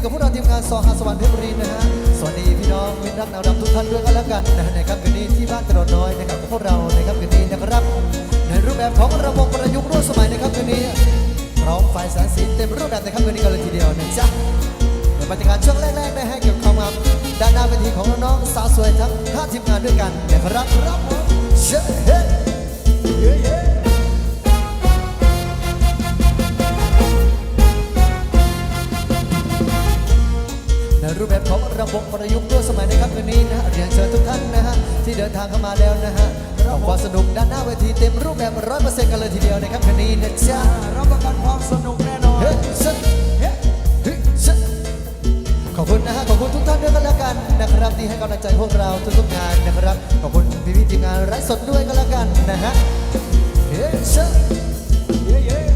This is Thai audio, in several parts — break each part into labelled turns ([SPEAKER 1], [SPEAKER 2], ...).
[SPEAKER 1] ีกับพวกเราทีมงานสอหาสวรรค์เพชรบุรีนะฮะสวัสดีพี่น้องมิตรรักนาวดำทุกท่านด้วยกันแล้วกันนะในค่ำคืนนี้ที่บ้านกระโดน้อยนะครับกับพวกเราในค่ำคืนนี้นะครับในรูปแบบของระบบประยุกต์ร่วมสมัยในค่ำคืนนี้พร้อมไฟแสงสีเต็มรูปแบบในค่ำคืนนี้กันเลยทีเดียวนะจ๊ะในบรรยากาศช่วงแรกๆได้ให้เกี่ยวกับความด้านหน้าเวทีของน้องๆสาวสวยทั้งห้าทีมงานด้วยกันนะครับครับผมเช่เฮ้เย้เย้ รูปแบบของระบบประยุกต์ร่วมสมัยในค่ำคืนนี้นะฮะเรียนเชิญทุกท่านนะฮะที่เดินทางเข้ามาแล้วนะฮะเราความสนุกด้านหน้าเวทีเต็มรูปแบบร้อยเปอร์เซ็นต์กันเลยทีเดียวในค่ำคืนนี้นะจ๊ะ
[SPEAKER 2] รับประกันความสนุกแน่นอน
[SPEAKER 1] เฮ้ยซึเฮ้ยเฮ้ยซึขอบคุณนะฮะขอบคุณทุกท่านด้วยกันแล้วกันนะครับที่ให้กำลังใจพวกเราทุกๆงานนะครับขอบคุณพี่พี่ๆทีมงานไร้สดด้วยกันแล้วกันนะฮะเฮ้ยซึ
[SPEAKER 2] เย้เย้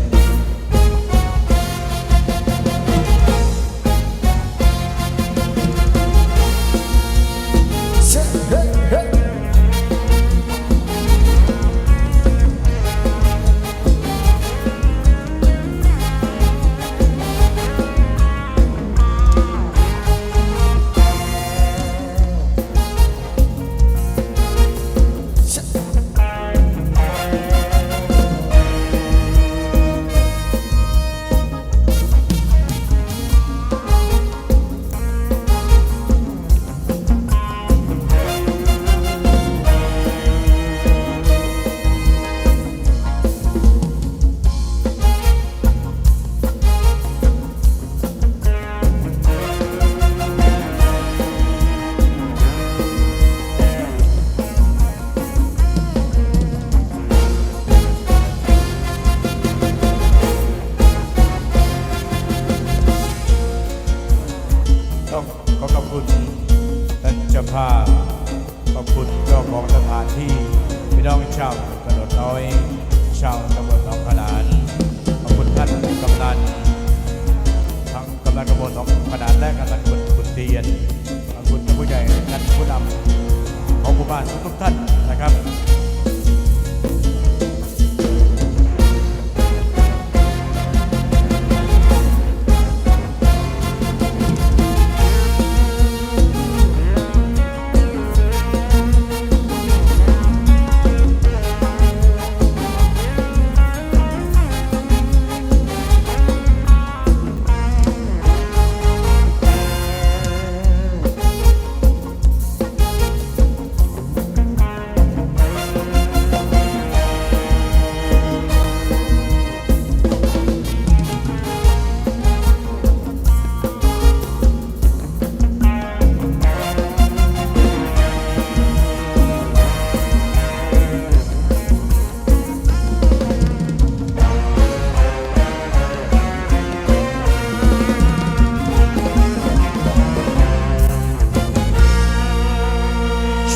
[SPEAKER 3] บุ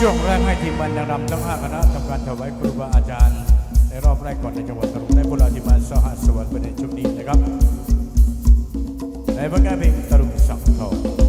[SPEAKER 3] ช่วงแรกให้ทีมบรรณารำทั้งห้าคณะทำการถวายครูบาอาจารย์ ในรอบแรกก่อนในจังหวัดตรุงได้พวกเราทีมงานสหัสสวัสดิ์ประเด็นชุดนี้นะครับในบระกาศเพลงตรุงสังทอง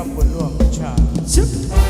[SPEAKER 2] ทำบุญร่วมชา
[SPEAKER 3] ติ